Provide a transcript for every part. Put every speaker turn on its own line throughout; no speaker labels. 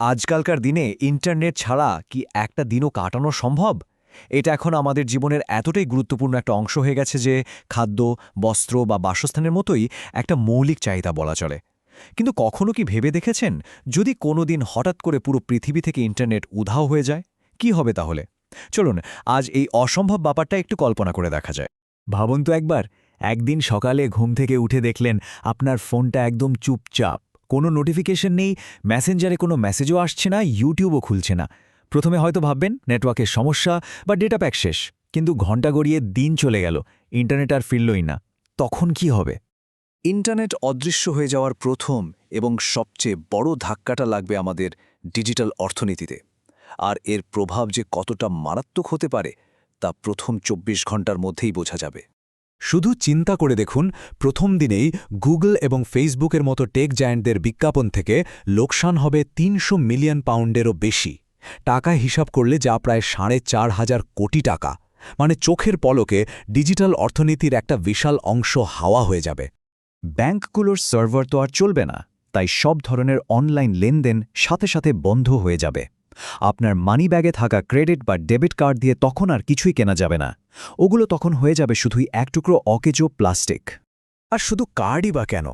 আজকালকার দিনে ইন্টারনেট ছাড়া কি একটা দিনও কাটানো সম্ভব? এটা এখন আমাদের জীবনের এতটাই গুরুত্বপূর্ণ একটা অংশ হয়ে গেছে যে খাদ্য, বস্ত্র বা বাসস্থানের মতোই একটা মৌলিক চাহিদা বলা চলে। কিন্তু কখনো কি ভেবে দেখেছেন, যদি কোনো দিন হঠাৎ করে পুরো পৃথিবী থেকে ইন্টারনেট উধাও হয়ে যায়, কি হবে তাহলে? চলুন, আজ এই অসম্ভব ব্যাপারটা একটু কল্পনা করে দেখা যায়। ভাবুন তো একবার, একদিন সকালে ঘুম থেকে উঠে দেখলেন আপনার ফোনটা একদম চুপচাপ। কোনো নোটিফিকেশন নেই মেসেঞ্জারে কোনো মেসেজও আসছে না ইউটিউবও খুলছে না। প্রথমে হয়তো ভাববেন নেটওয়ার্কের সমস্যা বা ডেটা প্যাক শেষ, কিন্তু ঘণ্টা গড়িয়ে দিন চলে গেল ইন্টারনেট আর ফিরলই না। তখন কি হবে?
ইন্টারনেট অদৃশ্য হয়ে যাওয়ার প্রথম এবং সবচেয়ে বড় ধাক্কাটা লাগবে আমাদের ডিজিটাল অর্থনীতিতে। আর এর প্রভাব যে কতটা মারাত্মক হতে পারে, তা প্রথম চব্বিশ ঘণ্টার মধ্যেই বোঝা যাবে।
শুধু চিন্তা করে দেখুন, প্রথম দিনেই গুগল এবং ফেসবুকের মতো টেক জায়ান্টদের বিজ্ঞাপন থেকে লোকসান হবে তিনশো মিলিয়ন পাউন্ডেরও বেশি। টাকা হিসাব করলে যা প্রায় সাড়ে চার হাজার কোটি টাকা। মানে চোখের পলকে ডিজিটাল অর্থনীতির একটা বিশাল অংশ হাওয়া হয়ে যাবে।
ব্যাংকগুলোর সার্ভার তো আর চলবে না, তাই সব ধরনের অনলাইন লেনদেন সাথে সাথে বন্ধ হয়ে যাবে। আপনার মানি ব্যাগে থাকা ক্রেডিট বা ডেবিট কার্ড দিয়ে তখন আর কিছুই কেনা যাবে না। ওগুলো তখন হয়ে যাবে শুধুই এক টুকরো অকেজো প্লাস্টিক।
আর শুধু কার্ডই বা কেন?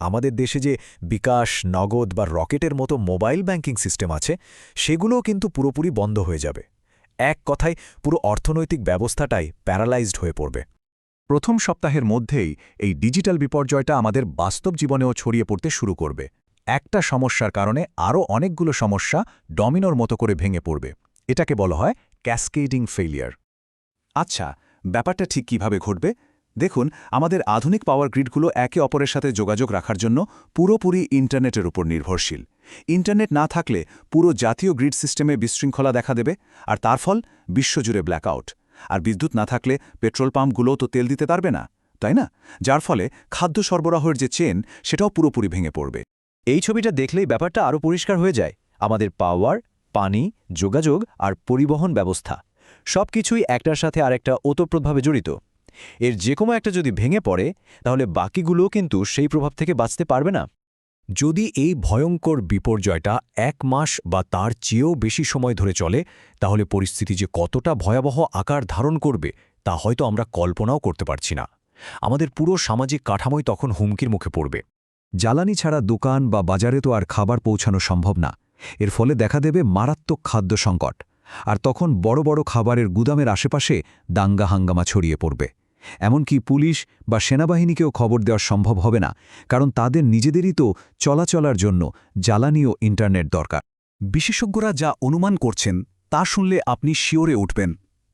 আমাদের দেশে যে বিকাশ, নগদ বা রকেটের মতো মোবাইল ব্যাংকিং সিস্টেম আছে, সেগুলোও কিন্তু পুরোপুরি বন্ধ হয়ে যাবে। এক কথায়, পুরো অর্থনৈতিক ব্যবস্থাটাই প্যারালাইজড হয়ে পড়বে। প্রথম সপ্তাহের মধ্যেই এই ডিজিটাল বিপর্যয়টা আমাদের বাস্তব জীবনেও ছড়িয়ে পড়তে শুরু করবে। একটা সমস্যার কারণে আরও অনেকগুলো সমস্যা ডমিনোর মতো করে ভেঙে পড়বে। এটাকে বলা হয় ক্যাসকেডিং ফেলিয়ার আচ্ছা ব্যাপারটা ঠিক কীভাবে ঘটবে? দেখুন, আমাদের আধুনিক পাওয়ার গ্রিডগুলো একে অপরের সাথে যোগাযোগ রাখার জন্য পুরোপুরি ইন্টারনেটের উপর নির্ভরশীল। ইন্টারনেট না থাকলে পুরো জাতীয় গ্রিড সিস্টেমে বিশৃঙ্খলা দেখা দেবে, আর তার ফল বিশ্বজুড়ে ব্ল্যাকআউট। আর বিদ্যুৎ না থাকলে পেট্রোল পাম্পগুলোও তো তেল দিতে পারবে না, তাই না? যার ফলে খাদ্য সরবরাহের যে চেন, সেটাও পুরোপুরি ভেঙে পড়বে।
এই ছবিটা দেখলেই ব্যাপারটা আরও পরিষ্কার হয়ে যায়। আমাদের পাওয়ার, পানি, যোগাযোগ আর পরিবহন ব্যবস্থা। সব কিছুই একটার সাথে আরেকটা ওতপ্রোতভাবে জড়িত। এর যে কোনো একটা যদি ভেঙে পড়ে, তাহলে বাকিগুলোও কিন্তু সেই প্রভাব থেকে বাঁচতে পারবে না।
যদি এই ভয়ঙ্কর বিপর্যয়টা এক মাস বা তার চেয়েও বেশি সময় ধরে চলে, তাহলে পরিস্থিতি যে কতটা ভয়াবহ আকার ধারণ করবে, তা হয়তো আমরা কল্পনাও করতে পারছি না। আমাদের পুরো সামাজিক কাঠামোই তখন হুমকির মুখে পড়বে। জ্বালানি ছাড়া দোকান বা বাজারে তো আর খাবার পৌঁছানো সম্ভব না। এর ফলে দেখা দেবে মারাত্মক খাদ্য সংকট। আর তখন বড় বড় খাবারের গুদামের আশেপাশে দাঙ্গা হাঙ্গামা ছড়িয়ে পড়বে। এমনকি পুলিশ বা সেনাবাহিনীকেও খবর দেওয়া সম্ভব হবে না, কারণ তাদের নিজেদেরই তো চলাচলার জন্য জ্বালানি ও ইন্টারনেট দরকার। বিশেষজ্ঞরা যা অনুমান করছেন, তা শুনলে আপনি শিওরে উঠবেন।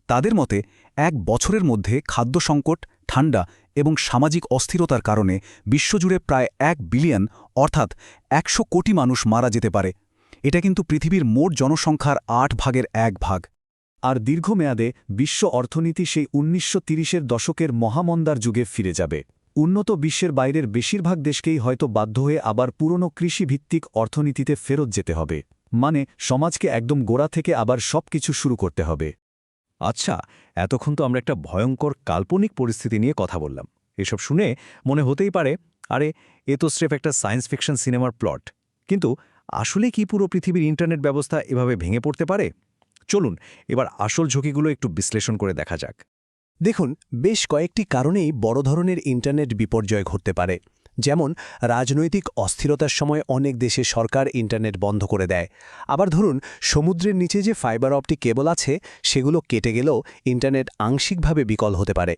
তাদের মতে, এক বছরের মধ্যে খাদ্য সংকট, ঠান্ডা এবং সামাজিক অস্থিরতার কারণে বিশ্বজুড়ে প্রায় এক বিলিয়ন, অর্থাৎ একশো কোটি মানুষ মারা যেতে পারে। এটা কিন্তু পৃথিবীর মোট জনসংখ্যার আট ভাগের এক ভাগ। আর দীর্ঘমেয়াদে বিশ্ব অর্থনীতি সেই উনিশশো তিরিশের দশকের মহামন্দার যুগে ফিরে যাবে। উন্নত বিশ্বের বাইরের বেশিরভাগ দেশকেই হয়তো বাধ্য হয়ে আবার পুরনো কৃষিভিত্তিক অর্থনীতিতে ফেরত যেতে হবে। মানে সমাজকে একদম গোড়া থেকে আবার সব কিছু শুরু করতে হবে।
আচ্ছা এতক্ষণ তো আমরা একটা ভয়ঙ্কর কাল্পনিক পরিস্থিতি নিয়ে কথা বললাম। এসব শুনে মনে হতেই পারে, আরে, এ তো স্রেফ একটা সায়েন্স ফিকশন সিনেমার প্লট। কিন্তু আসলে কি পুরো পৃথিবীর ইন্টারনেট ব্যবস্থা এভাবে ভেঙে পড়তে পারে? চলুন, এবার আসল ঝুঁকিগুলো একটু বিশ্লেষণ করে দেখা যাক।
দেখুন, বেশ কয়েকটি কারণেই বড় ধরনের ইন্টারনেট বিপর্যয় ঘটতে পারে। যেমন, রাজনৈতিক অস্থিরতার সময় অনেক দেশে সরকার ইন্টারনেট বন্ধ করে দেয়। আবার ধরুন, সমুদ্রের নিচে যে ফাইবার অপটিক কেবল আছে, সেগুলো কেটে গেলেও ইন্টারনেট আংশিকভাবে বিকল হতে পারে।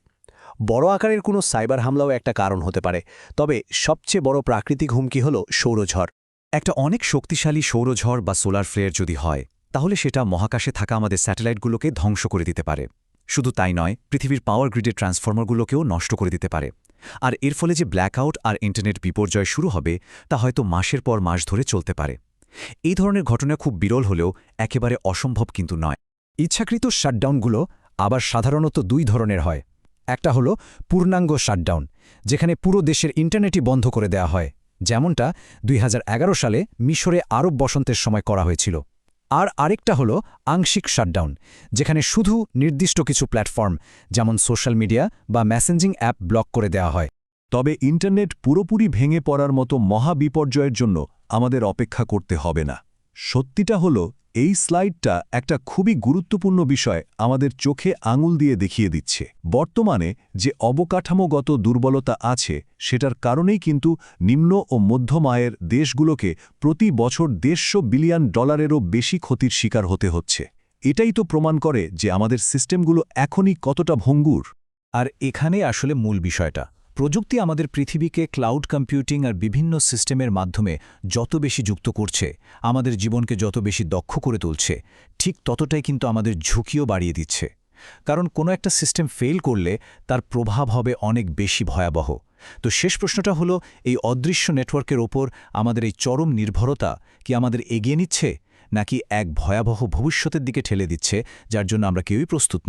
বড় আকারের কোনো সাইবার হামলাও একটা কারণ হতে পারে। তবে সবচেয়ে বড় প্রাকৃতিক হুমকি হল সৌরঝড়।
একটা অনেক শক্তিশালী সৌরঝড় বা সোলার ফ্লেয়ার যদি হয়, তাহলে সেটা মহাকাশে থাকা আমাদের স্যাটেলাইটগুলোকে ধ্বংস করে দিতে পারে। শুধু তাই নয়, পৃথিবীর পাওয়ার গ্রিডের ট্রান্সফর্মারগুলোকেও নষ্ট করে দিতে পারে। আর এর ফলে যে ব্ল্যাকআউট আর ইন্টারনেট বিপর্যয় শুরু হবে, তা হয়তো মাসের পর মাস ধরে চলতে পারে। এই ধরনের ঘটনা খুব বিরল হলেও একেবারে অসম্ভব কিন্তু নয়। ইচ্ছাকৃত শাটডাউনগুলো আবার সাধারণত দুই ধরনের হয়। একটা হলো পূর্ণাঙ্গ শাটডাউন যেখানে পুরো দেশের ইন্টারনেটই বন্ধ করে দেওয়া হয়। যেমনটা দুই হাজার এগারো সালে মিশরে আরব বসন্তের সময় করা হয়েছিল। আর আরেকটা হলো আংশিক শাটডাউন, যেখানে শুধু নির্দিষ্ট কিছু প্ল্যাটফর্ম, যেমন সোশ্যাল মিডিয়া বা মেসেঞ্জিং অ্যাপ ব্লক করে দেওয়া হয়।
তবে ইন্টারনেট পুরোপুরি ভেঙে পড়ার মতো মহাবিপর্যয়ের জন্য আমাদের অপেক্ষা করতে হবে না।
সত্যিটা হলো এই স্লাইডটা একটা খুবই গুরুত্বপূর্ণ বিষয় আমাদের চোখে আঙুল দিয়ে দেখিয়ে দিচ্ছে। বর্তমানে যে অবকাঠামোগত দুর্বলতা আছে, সেটার কারণেই কিন্তু নিম্ন ও মধ্যম আয়ের দেশগুলোকে প্রতি বছর দেড়শো বিলিয়ন ডলারেরও বেশি ক্ষতির শিকার হতে হচ্ছে। এটাই তো প্রমাণ করে যে আমাদের সিস্টেমগুলো এখনই কতটা ভঙ্গুর।
আর এখানে আসলে মূল বিষয়টা। প্রযুক্তি আমাদের পৃথিবীকে ক্লাউড কম্পিউটিং আর বিভিন্ন সিস্টেমের মাধ্যমে যত বেশি যুক্ত করছে, আমাদের জীবনকে যত বেশি দক্ষ করে তুলছে, ঠিক ততটাই কিন্তু আমাদের ঝুঁকিও বাড়িয়ে দিচ্ছে কারণ কোনো একটা সিস্টেম ফেল করলে তার প্রভাব হবে অনেক বেশি ভয়াবহ তো শেষ প্রশ্নটা হলো, এই অদৃশ্য নেটওয়ার্কের ওপর আমাদের এই চরম নির্ভরতা কি আমাদের এগিয়ে নিচ্ছে, নাকি এক ভয়াবহ ভবিষ্যতের দিকে ঠেলে দিচ্ছে, যার জন্য আমরা কেউই প্রস্তুত?